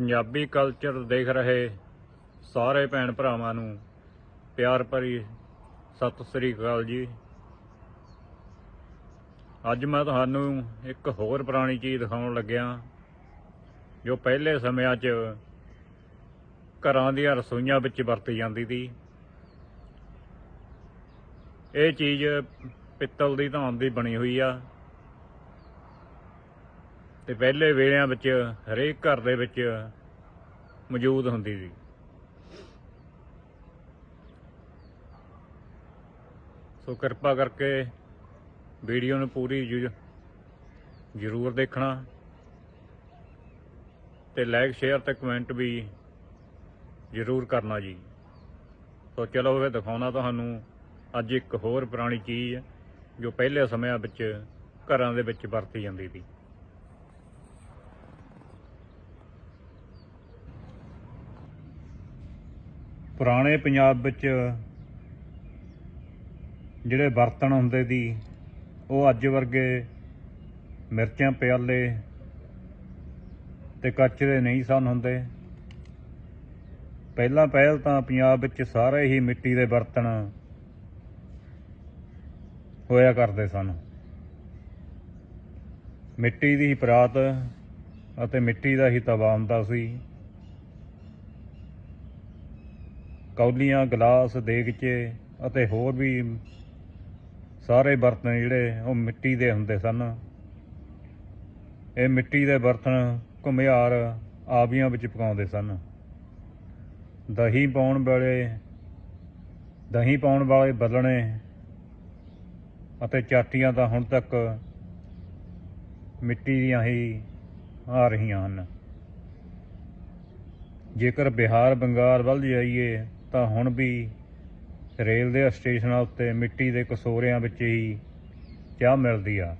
Punjabi culture ਦੇਖ ਰਹੇ ਸਾਰੇ ਭੈਣ ਭਰਾਵਾਂ ਨੂੰ, ਪਿਆਰ ਭਰੀ ਸਤਿ ਸ੍ਰੀ ਅਕਾਲ ਜੀ। ਅੱਜ ਮੈਂ ਤੁਹਾਨੂੰ ਇੱਕ ਹੋਰ ਪੁਰਾਣੀ ਚੀਜ਼ ਦਿਖਾਉਣ ਲੱਗਿਆ, ਜੋ ਪਹਿਲੇ ਸਮਿਆਂ 'ਚ ਘਰਾਂ ਦੀਆਂ ਰਸੋਈਆਂ ਵਿੱਚ ਵਰਤੀ ਜਾਂਦੀ ਸੀ। ਇਹ ਚੀਜ਼ ਪਿੱਤਲ ਦੀ ਧਾਮ ਦੀ ਬਣੀ ਹੋਈ ਆ। ਤੇ ਪਹਿਲੇ ਵੇਲਿਆਂ ਵਿੱਚ, ਹਰੇਕ ਘਰ ਦੇ ਵਿੱਚ ਮੌਜੂਦ ਹੁੰਦੀ ਸੀ। ਸੋ ਕਿਰਪਾ ਕਰਕੇ ਵੀਡੀਓ ਨੂੰ ਪੂਰੀ ਜ- ਜ਼ਰੂਰ ਦੇਖਣਾ ਤੇ ਲਾਈਕ, ਸ਼ੇਅਰ ਤੇ ਕਮੈਂਟ ਵੀ ਜ਼ਰੂਰ ਕਰਨਾ ਜੀ। ਸੋ ਚਲੋ ਫਿਰ ਦਿਖਾਉਣਾ ਤੁਹਾਨੂੰ ਅੱਜ ਇੱਕ ਹੋਰ ਪੁਰਾਣੀ ਚੀਜ਼ ਜੋ ਪਹਿਲੇ ਸਮਿਆਂ ਵਿੱਚ ਘਰਾਂ ਦੇ ਵਿੱਚ ਵਰਤੀ ਜਾਂਦੀ ਸੀ। ਪੁਰਾਣੇ ਪੰਜਾਬ ਵਿੱਚ ਜਿਹੜੇ ਬਰਤਨ ਹੁੰਦੇ ਸੀ ਉਹ ਅੱਜ ਵਰਗੇ ਮਿਰਚਾਂ ਪਿਆਲੇ ਤੇ ਕੱਚ ਦੇ ਨਹੀਂ ਸਨ ਹੁੰਦੇ। ਪਹਿਲਾਂ ਪਹਿਲ ਤਾਂ ਪੰਜਾਬ ਵਿੱਚ ਸਾਰੇ ਹੀ ਮਿੱਟੀ ਦੇ ਬਰਤਨ ਹੋਇਆ ਕਰਦੇ ਸਨ। ਮਿੱਟੀ ਦੀ ਹੀ ਪਰਾਤ ਅਤੇ ਮਿੱਟੀ ਦਾ ਹੀ ਤਵਾ ਹੁੰਦਾ ਸੀ। ਕੌਲੀਆਂ, ਗਲਾਸ ਦੇਗਚੇ ਅਤੇ ਹੋਰ ਵੀ ਸਾਰੇ ਬਰਤਨ ਜਿਹੜੇ ਉਹ ਮਿੱਟੀ ਦੇ ਹੁੰਦੇ ਸਨ। ਇਹ ਮਿੱਟੀ ਦੇ ਬਰਤਨ ਘੁਮਿਆਰ ਆਵੀਆਂ ਵਿੱਚ ਪਕਾਉਂਦੇ ਸਨ। ਦਹੀਂ ਪਾਉਣ ਵੇਲੇ, ਦਹੀਂ ਪਾਉਣ ਵਾਲੇ ਬਲਣੇ ਅਤੇ ਚਾਟੀਆਂ ਤਾਂ ਹੁਣ ਤੱਕ ਮਿੱਟੀ ਦੀਆਂ ਹੀ ਆ ਰਹੀਆਂ ਹਨ। ਜੇਕਰ ਬਿਹਾਰ, ਬੰਗਾਲ ਵੱਲ ਜਾਈਏ ਤਾਂ ਹੁਣ ਵੀ ਰੇਲ ਦੇ ਸਟੇਸ਼ਨਾਂ ਉੱਤੇ ਮਿੱਟੀ ਦੇ ਕਸੋਰਿਆਂ ਵਿੱਚ ਹੀ ਚਾਹ ਮਿਲਦੀ ਆ।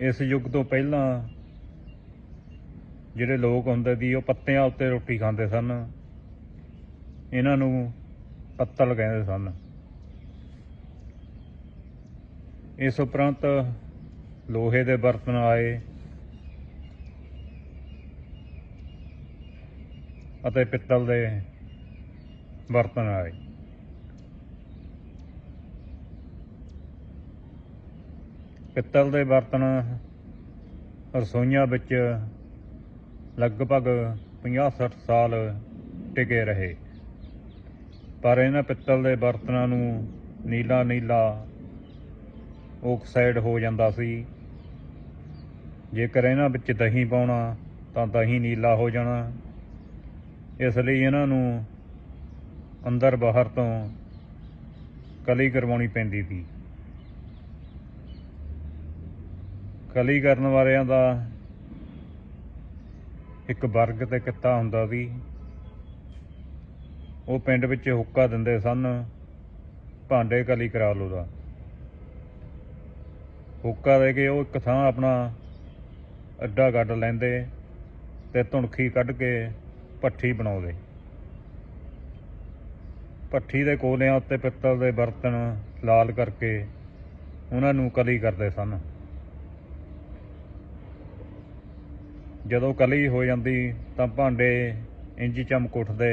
ਇਸ ਯੁੱਗ ਤੋਂ ਪਹਿਲਾਂ ਜਿਹੜੇ ਲੋਕ ਹੁੰਦੇ ਸੀ, ਉਹ ਪੱਤਿਆਂ ਉੱਤੇ ਰੋਟੀ ਖਾਂਦੇ ਸਨ। ਇਹਨਾਂ ਨੂੰ ਪੱਤਲ ਕਹਿੰਦੇ ਸਨ। ਇਸ ਉਪਰੰਤ ਲੋਹੇ ਦੇ ਬਰਤਨ ਆਏ। ਅਤੇ ਪਿੱਤਲ ਦੇ ਬਰਤਨ ਆਏ। ਪਿੱਤਲ ਦੇ ਬਰਤਨ ਰਸੋਈਆਂ ਵਿੱਚ ਲਗਭਗ 50-60 ਸਾਲ ਟਿਕੇ ਰਹੇ। ਪਰ ਇਹਨਾਂ ਪਿੱਤਲ ਦੇ ਬਰਤਨਾਂ ਨੂੰ ਨੀਲਾ ਨੀਲਾ ਆਕਸਾਈਡ ਹੋ ਜਾਂਦਾ ਸੀ। ਜੇਕਰ ਇਹਨਾਂ ਵਿੱਚ ਦਹੀਂ ਪਾਉਣਾ ਤਾਂ ਦਹੀਂ ਨੀਲਾ ਹੋ ਜਾਣਾ। ਇਸ ਲਈ ਇਹਨਾਂ ਨੂੰ ਅੰਦਰ ਬਾਹਰ ਤੋਂ ਕਲੀ ਕਰਵਾਉਣੀ ਪੈਂਦੀ ਸੀ। ਕਲੀ ਕਰਨ ਵਾਲਿਆਂ ਦਾ ਇੱਕ ਵਰਗ ਤੇ ਕਿੱਤਾ ਹੁੰਦਾ ਸੀ। ਉਹ ਪਿੰਡ ਵਿੱਚ ਹੁੱਕਾ ਦਿੰਦੇ ਸਨ, ਭਾਂਡੇ ਕਲੀ ਕਰਾ ਲਓ ਦਾ। ਹੁੱਕਾ ਦੇ ਕੇ ਉਹ ਇੱਕ ਥਾਂ ਆਪਣਾ ਅੱਡਾ ਗੱਡ ਲੈਂਦੇ ਤੇ ਧੁਣਖੀ ਕੱਢ ਕੇ ਭੱਠੀ ਬਣਾਉਂਦੇ। ਭੱਠੀ ਦੇ ਕੋਲਿਆਂ ਉੱਤੇ ਪਿੱਤਲ ਦੇ ਬਰਤਨ ਲਾਲ ਕਰਕੇ ਉਹਨਾਂ ਨੂੰ ਕਲੀ ਕਰਦੇ ਸਨ। ਜਦੋਂ ਕਲੀ ਹੋ ਜਾਂਦੀ ਤਾਂ ਭਾਂਡੇ ਇੰਜ ਚਮਕ ਉੱਠਦੇ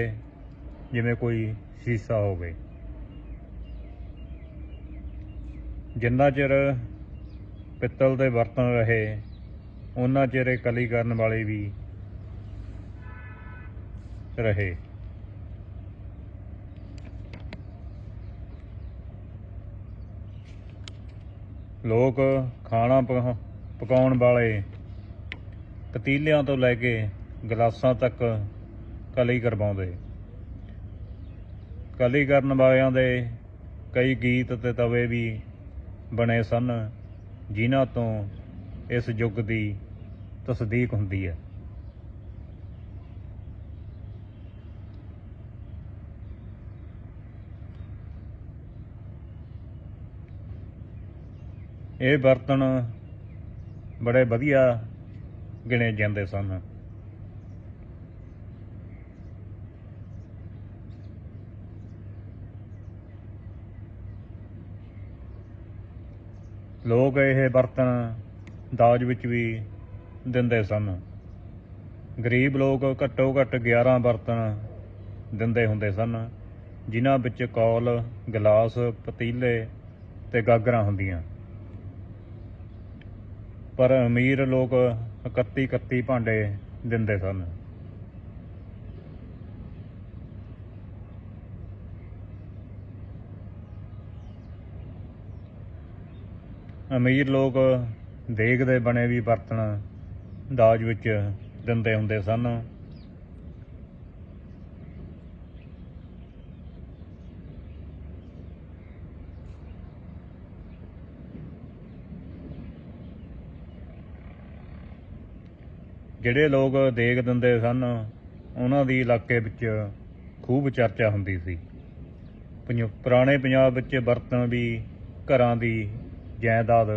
ਜਿਵੇਂ ਕੋਈ ਸ਼ੀਸ਼ਾ ਹੋਵੇ। ਜਿੰਨਾ ਚਿਰ ਪਿੱਤਲ ਦੇ ਬਰਤਨ ਰਹੇ, ਉਹਨਾਂ ਚਿਰ ਕਲੀ ਕਰਨ ਵਾਲੇ ਵੀ ਰਹੇ। ਲੋਕ ਖਾਣਾ ਪਕਾ- ਪਕਾਉਣ ਵਾਲੇ ਪਤੀਲਿਆਂ ਤੋਂ ਲੈ ਕੇ ਗਲਾਸਾਂ ਤੱਕ ਕਲੀ ਕਰਵਾਉਂਦੇ। ਕਲੀ ਕਰਨ ਵਾਲਿਆਂ ਦੇ ਕਈ ਗੀਤ ਤੇ ਤਵੇ ਵੀ ਬਣੇ ਸਨ, ਜਿਨ੍ਹਾਂ ਤੋਂ ਇਸ ਯੁੱਗ ਦੀ ਤਸਦੀਕ ਹੁੰਦੀ ਹੈ। ਇਹ ਬਰਤਨ ਬੜੇ ਵਧੀਆ ਗਿਣੇ ਜਾਂਦੇ ਸਨ। ਲੋਕ ਇਹ ਬਰਤਨ ਦਾਜ ਵਿੱਚ ਵੀ ਦਿੰਦੇ ਸਨ। ਗਰੀਬ ਲੋਕ ਘੱਟੋ ਘੱਟ 11 ਬਰਤਨ ਦਿੰਦੇ ਹੁੰਦੇ ਸਨ, ਜਿਨ੍ਹਾਂ ਵਿੱਚ ਕੌਲ, ਗਲਾਸ, ਪਤੀਲੇ ਤੇ ਗਾਗਰਾਂ ਹੁੰਦੀਆਂ। ਪਰ ਅਮੀਰ ਲੋਕ 31 31 ਭਾਂਡੇ ਦਿੰਦੇ ਸਨ। ਅਮੀਰ ਲੋਕ ਦੇਗ ਦੇ ਬਣੇ ਵੀ ਬਰਤਨ ਦਾਜ ਵਿੱਚ ਦਿੰਦੇ ਹੁੰਦੇ ਸਨ। ਜਿਹੜੇ ਲੋਕ ਦੇਖ ਦਿੰਦੇ ਸਨ, ਉਹਨਾਂ ਦੀ ਇਲਾਕੇ ਵਿੱਚ ਖੂਬ ਚਰਚਾ ਹੁੰਦੀ ਸੀ। ਪੰਜ- ਪੁਰਾਣੇ ਪੰਜਾਬ ਵਿੱਚ ਬਰਤਨ ਵੀ ਘਰਾਂ ਦੀ ਜਾਇਦਾਦ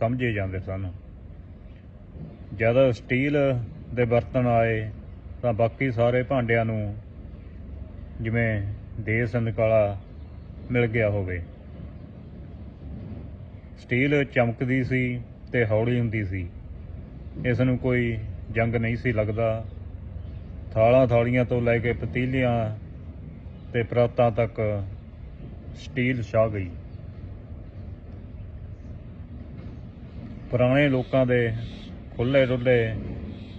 ਸਮਝੇ ਜਾਂਦੇ ਸਨ। ਜਦ ਸਟੀਲ ਦੇ ਬਰਤਨ ਆਏ, ਤਾਂ ਬਾਕੀ ਸਾਰੇ ਭਾਂਡਿਆਂ ਨੂੰ ਜਿਵੇਂ ਦੇਸ ਨਿਕਾਲਾ ਮਿਲ ਗਿਆ ਹੋਵੇ। ਸਟੀਲ ਚਮਕਦੀ ਸੀ ਤੇ ਹੌਲੀ ਹੁੰਦੀ ਸੀ। ਇਸ ਨੂੰ ਕੋਈ ਜੰਗ ਨਹੀਂ ਸੀ ਲੱਗਦਾ। ਥਾਲਾਂ ਥਾਲੀਆਂ ਤੋਂ ਲੈ ਕੇ ਪਤੀਲੀਆਂ ਤੇ ਪਰਾਤਾਂ ਤੱਕ ਸਟੀਲ ਛਾ ਗਈ। ਪੁਰਾਣੇ ਲੋਕਾਂ ਦੇ ਖੁੱਲੇ ਡੁੱਲੇ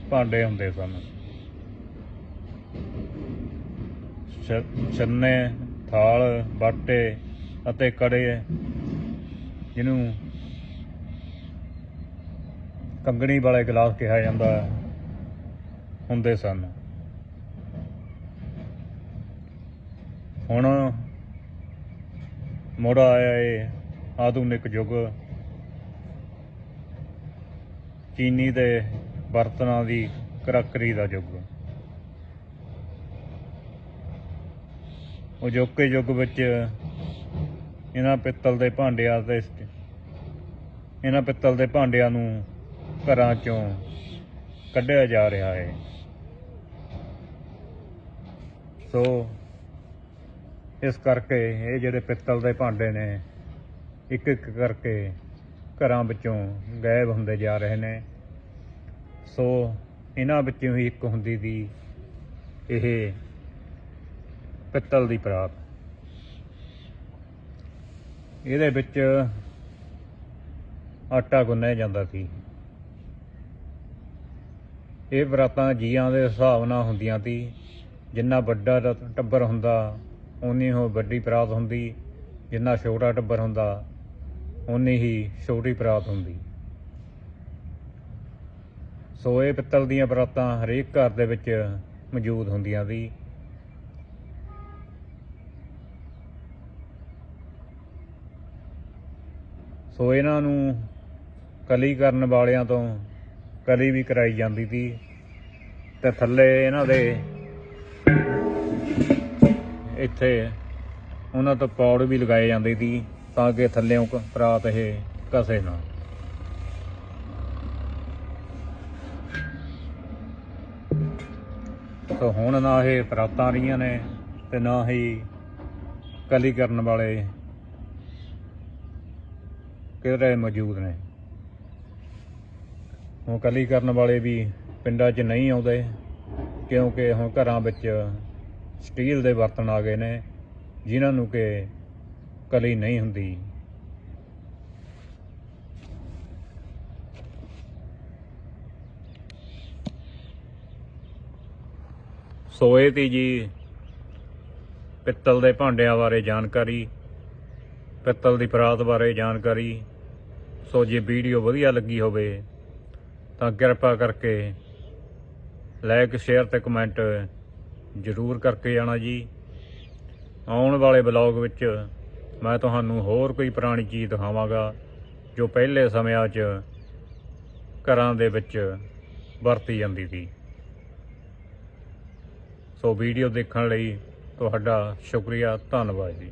ਭਾਂਡੇ ਹੁੰਦੇ ਸਨ। ਛ- ਛੰਨੇ ਥਾਲ ਬਾਟੇ ਅਤੇ ਕੜੇ ਜਿਹਨੂੰ ਕੰਗਣੀ ਵਾਲੇ ਗਲਾਸ ਕਿਹਾ ਜਾਂਦਾ। ਹੈ, ਹੁੰਦੇ ਸਨ। ਹੁਣ ਮੁੜ ਆਇਆ ਏ ਆਧੁਨਿਕ ਯੁੱਗ। ਚੀਨੀ ਦੇ ਬਰਤਨਾਂ ਦੀ ਕਰਕਰੀ ਦਾ ਯੁੱਗ। ਅਜੋਕੇ ਯੁੱਗ ਵਿੱਚ ਇਹਨਾਂ ਪਿੱਤਲ ਦੇ ਭਾਂਡਿਆਂ ਤੇ ਇਹਨਾਂ ਪਿੱਤਲ ਦੇ ਭਾਂਡਿਆਂ ਨੂੰ ਘਰਾਂ ਚੋਂ ਕੱਢਿਆ ਜਾ ਰਿਹਾ ਹੈ ਸੋ ਇਸ ਕਰਕੇ ਇਹ ਜਿਹੜੇ ਪਿੱਤਲ ਦੇ ਭਾਂਡੇ ਨੇ, ਇੱਕ ਇੱਕ ਕਰਕੇ ਘਰਾਂ ਵਿੱਚੋਂ ਗਾਇਬ ਹੁੰਦੇ ਜਾ ਰਹੇ ਨੇ। ਸੋ ਇਹਨਾਂ ਵਿੱਚੋਂ ਹੀ ਇੱਕ ਹੁੰਦੀ ਦੀ ਇਹ ਪਿੱਤਲ ਦੀ ਪਰਾਤ ਇਹਦੇ ਵਿੱਚ ਆਟਾ ਗੁੰਨਿਆ ਜਾਂਦਾ ਸੀ। ਇਹ ਬਰਾਤਾਂ ਜੀਆਂ ਦੇ ਹਿਸਾਬ ਨਾਲ ਹੁੰਦੀਆਂ ਸੀ। ਜਿੰਨਾ ਵੱਡਾ ਟ- ਟੱਬਰ ਹੁੰਦਾ ਉਨੀ ਹੋ ਵੱਡੀ ਪਰਾਤ ਹੁੰਦੀ। ਜਿੰਨਾ ਛੋਟਾ ਟੱਬਰ ਹੁੰਦਾ ਉਨੀ ਹੀ ਛੋਟੀ ਪਰਾਤ ਹੁੰਦੀ। ਸੋਏ ਪਿੱਤਲ ਦੀਆਂ ਬਰਾਤਾਂ ਹਰੇਕ ਘਰ ਦੇ ਵਿੱਚ ਮੌਜੂਦ ਹੁੰਦੀਆਂ ਸੀ। ਸੋ ਇਹਨਾਂ ਨੂੰ ਕਲੀ ਕਰਨ ਵਾਲਿਆਂ ਤੋਂ ਕਲੀ ਵੀ ਕਰਾਈ ਜਾਂਦੀ ਸੀ ਤੇ ਥੱਲੇ ਇਹਨਾਂ ਦੇ ਇੱਥੇ ਉਹਨਾਂ ਤੋਂ ਪੌੜ ਵੀ ਲਗਾਏ ਜਾਂਦੇ ਸੀ ਤਾਂ ਕਿ ਥੱਲੇੋਂ ਕ- ਇਹ ਕਸੇ ਨਾ। ਸੋ ਹੁਣ ਨਾ ਇਹ ਪਰਾਤਾਂ ਰਹੀਆਂ ਨੇ ਤੇ ਨਾ ਹੀ ਕਲੀ ਕਰਨ ਵਾਲੇ ਕਿਹੜੇ ਮੌਜੂਦ ਨੇ। ਹੁਣ ਕਲੀ ਕਰਨ ਵਾਲੇ ਵੀ ਪਿੰਡਾਂ 'ਚ ਨਹੀਂ ਆਉਂਦੇ ਕਿਉਂਕਿ ਹੁਣ ਘਰਾਂ ਵਿੱਚ ਸਟੀਲ ਦੇ ਬਰਤਨ ਆ ਗਏ ਨੇ, ਜਿਨ੍ਹਾਂ ਨੂੰ ਕਿ ਕਲੀ ਨਹੀਂ ਹੁੰਦੀ। ਸੋ ਇਹ ਤੀ ਜੀ, ਪਿੱਤਲ ਦੇ ਭਾਂਡਿਆਂ ਬਾਰੇ ਜਾਣਕਾਰੀ, ਪਿੱਤਲ ਦੀ ਪਰਾਤ ਬਾਰੇ ਜਾਣਕਾਰੀ। ਸੋ ਜੇ ਵੀਡੀਓ ਵਧੀਆ ਲੱਗੀ ਹੋਵੇ, ਤਾਂ ਕਿਰਪਾ ਕਰਕੇ ਲਾਈਕ ਸ਼ੇਅਰ ਤੇ ਕਮੈਂਟ ਜ਼ਰੂਰ ਕਰਕੇ ਜਾਣਾ ਜੀ। ਆਉਣ ਵਾਲੇ ਬਲੌਗ ਵਿੱਚ ਮੈਂ ਤੁਹਾਨੂੰ ਹੋਰ ਕੋਈ ਪੁਰਾਣੀ ਚੀਜ਼ ਦਿਖਾਵਾਂਗਾ, ਜੋ ਪਹਿਲੇ ਸਮਿਆਂ 'ਚ ਘਰਾਂ ਦੇ ਵਿੱਚ ਵਰਤੀ ਜਾਂਦੀ ਸੀ। ਸੋ ਵੀਡੀਓ ਦੇਖਣ ਲਈ ਤੁਹਾਡਾ ਸ਼ੁਕਰੀਆ, ਧੰਨਵਾਦ ਜੀ।